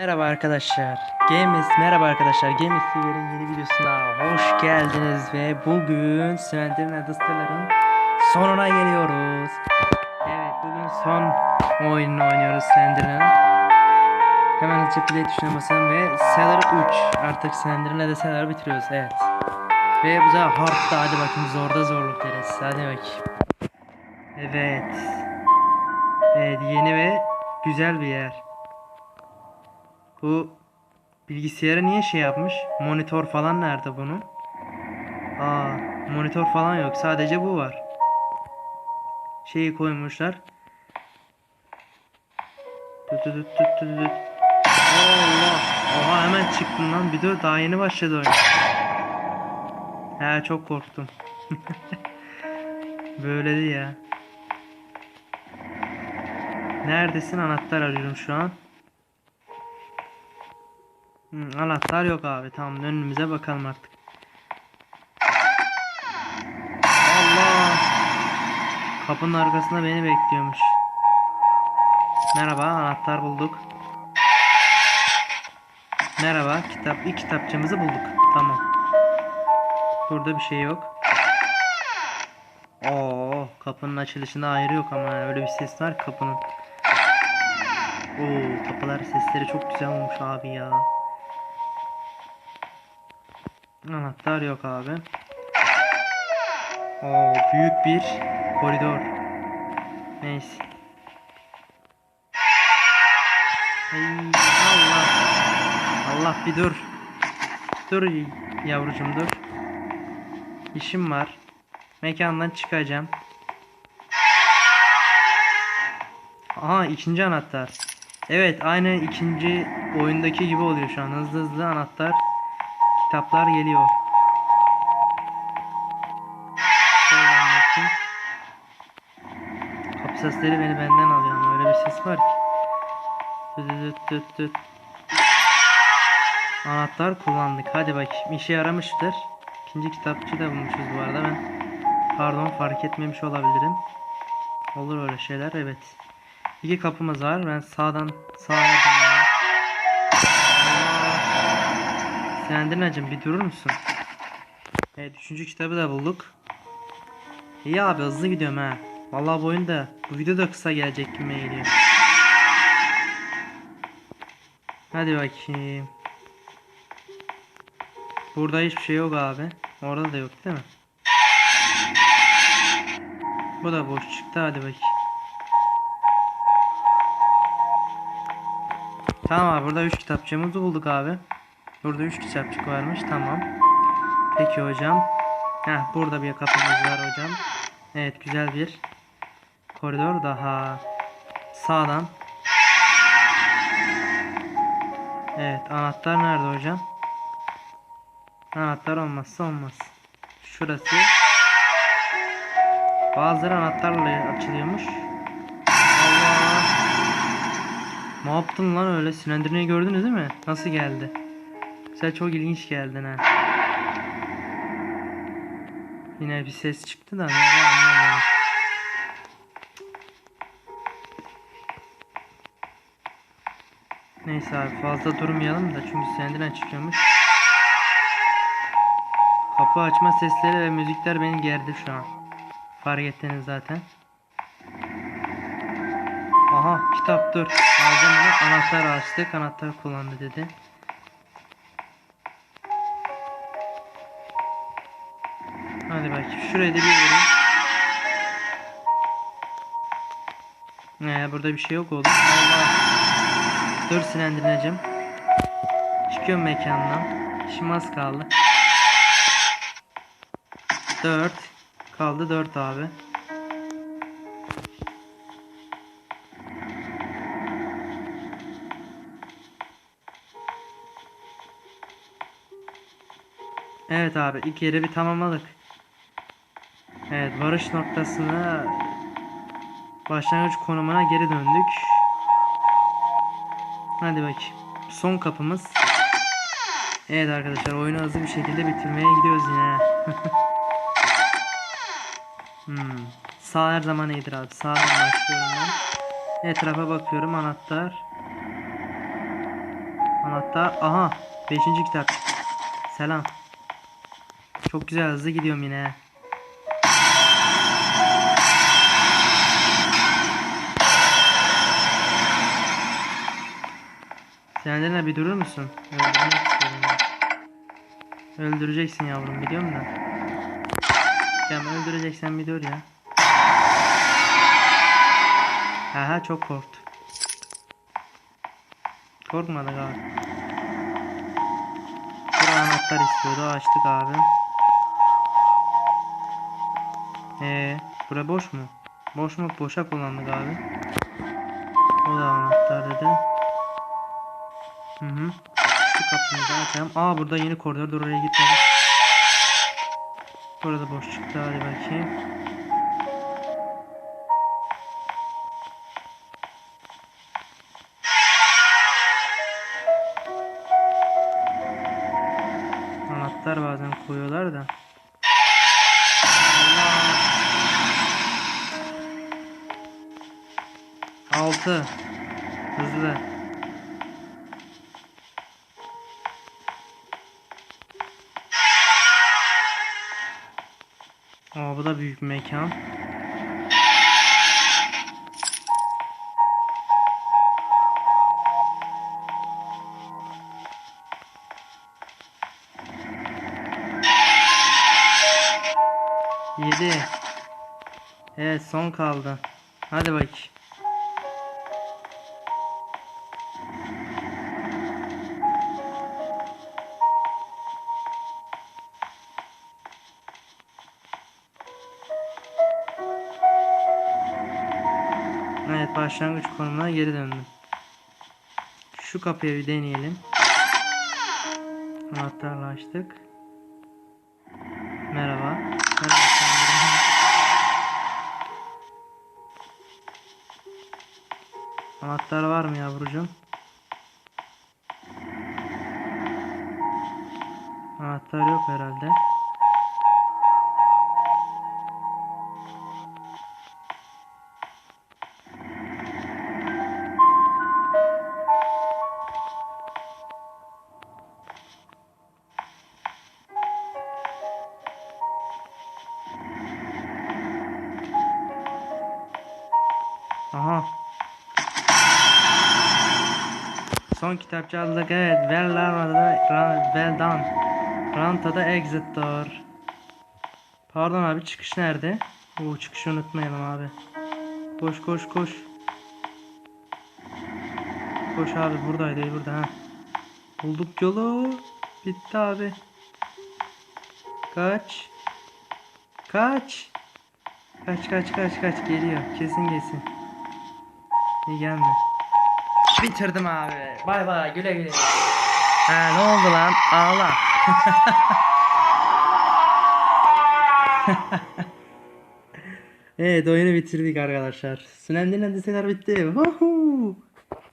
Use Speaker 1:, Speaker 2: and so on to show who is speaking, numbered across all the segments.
Speaker 1: Merhaba arkadaşlar. Games merhaba arkadaşlar. Games TV'nin yeni videosuna hoş geldiniz ve bugün Slender'in Adastıların sonuna geliyoruz. Evet bugün son oyununu oynuyoruz Slender'ın. Hemen hızlıca play tuşuna basalım ve Cellar 3. Artık Slender'ın Adastıları bitiriyoruz. Evet. Ve bu sefer hard'da hadi bakayım zorda zorluk deriz. Hadi bakayım. Evet. Evet yeni ve güzel bir yer. Bu bilgisayara niye şey yapmış? Monitör falan nerede bunun? Aa, monitör falan yok. Sadece bu var. Şeyi koymuşlar. Tut tut tut tut tut. Allah. Oha hemen çıktım lan. Bir dur daha yeni başladı oyun. He çok korktum. Böyledi ya. Neredesin? Anahtar arıyorum şu an. Anahtar yok abi. Tamam önümüze bakalım artık. Allah! Kapının arkasında beni bekliyormuş. Merhaba, anahtar bulduk. Merhaba, kitap. İlk kitapçığımızı bulduk. Tamam. Burada bir şey yok. Oo, kapının açılışında ayrı yok ama öyle bir ses var kapının. Oo, kapılar sesleri çok güzel olmuş abi ya. Anahtar yok abi. Oo, büyük bir koridor. Neyse. Ay, Allah. Allah bir dur. Dur yavrucum dur. İşim var. Mekandan çıkacağım. Aha ikinci anahtar. Evet aynı ikinci oyundaki gibi oluyor şu an. Hızlı hızlı anahtar kitaplar geliyor. Bakayım. Kapı sesleri beni benden alıyor ama öyle bir ses var ki. Tüt. Anahtar kullandık. Hadi bakayım. İşe yaramıştır. İkinci kitapçı da bulmuşuz bu arada ben. Pardon fark etmemiş olabilirim. Olur öyle şeyler evet. İki kapımız var. Ben sağdan sağa Sendirnacım bir durur musun? Evet üçüncü kitabı da bulduk. İyi abi hızlı gidiyorum ha. Vallahi bu oyun da bu video da kısa gelecek gibi geliyor. Hadi bakayım. Burada hiçbir şey yok abi. Orada da yok değil mi? Bu da boş çıktı hadi bakayım. Tamam abi burada 3 kitapçığımızı bulduk abi. Burada 3 kitapçık varmış tamam. Peki hocam. Heh burada bir kapımız var hocam. Evet güzel bir koridor daha. Sağdan. Evet anahtar nerede hocam? Anahtar olmazsa olmaz. Şurası. Bazıları anahtarla açılıyormuş. Allah. Ne yaptın lan öyle? Silindirneyi gördünüz değil mi? Nasıl geldi? Sen çok ilginç geldin ha. Yine bir ses çıktı da nerede anlamadım. Neyse abi fazla durmayalım da çünkü senden çıkıyormuş. Kapı açma sesleri ve müzikler beni gerdi şu an. Fark ettiniz zaten. Aha kitap dur. Bunu. Anahtar açtık. Anahtar kullandı dedi. Şuraya da bir vurayım. Ee, burada bir şey yok oğlum. Allah. Dur silendireceğim. Çıkıyorum mekandan. İşim az kaldı. 4 kaldı 4 abi. Evet abi ilk yeri bir tamamladık. Evet varış noktasına başlangıç konumuna geri döndük. Hadi bakayım. Son kapımız. Evet arkadaşlar oyunu hızlı bir şekilde bitirmeye gidiyoruz yine. hmm. Sağ her zaman iyidir abi. Sağdan başlıyorum ben. Etrafa bakıyorum anahtar. anahtar. Aha. Beşinci kitap. Selam. Çok güzel hızlı gidiyorum yine. Senlerine bir durur musun? Öldürmek istiyorum ya. Öldüreceksin yavrum biliyorum da. Ya öldüreceksen bir dur ya. Aha çok korktu. Korkmadı abi. Bir anahtar istiyordu açtık abi. Ee, bura boş mu? Boş mu? Boşa kullandık abi. O da anahtar dedi. Hı hı. Şu kapıyı da açalım. Aa burada yeni koridor. Dur oraya gitmedik. Burada boş çıktı. Hadi bakayım. Anahtar bazen koyuyorlar da. Allah. Altı. Hızlı. Aa bu da büyük mekan. Yedi. Evet son kaldı. Hadi bak. Başlangıç konumuna geri döndüm. Şu kapıyı bir deneyelim. Anahtarla açtık. Merhaba. Anahtar var mı yavrucuğum? Anahtar yok herhalde. Aha. Son kitapçı aldık evet. Well done. Well done. Rantada exit door. Pardon abi çıkış nerede? Oo çıkışı unutmayalım abi. Koş koş koş. Koş abi buradaydı burada ha. Bulduk yolu. Bitti abi. Kaç. Kaç. Kaç kaç kaç kaç geliyor. Kesin gelsin. İyi gelme. Bitirdim abi. Bay bay güle güle. Ha ne oldu lan? Ağla. evet oyunu bitirdik arkadaşlar. Slender'in diziler bitti. Woohoo!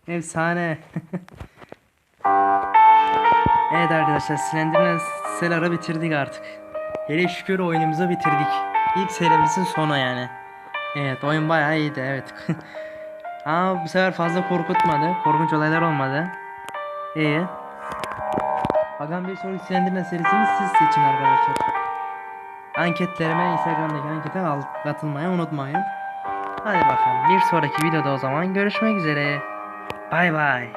Speaker 1: Efsane. evet arkadaşlar Slender'in Selar'ı bitirdik artık. Hele şükür oyunumuzu bitirdik. İlk serimizin sonu yani. Evet oyun bayağı iyiydi evet. Ama bu sefer fazla korkutmadı. Korkunç olaylar olmadı. İyi. Hakan bir sonraki Slenderman serisini siz seçin arkadaşlar. Anketlerime Instagram'daki ankete katılmayı unutmayın. Hadi bakalım bir sonraki videoda o zaman görüşmek üzere. Bay bay.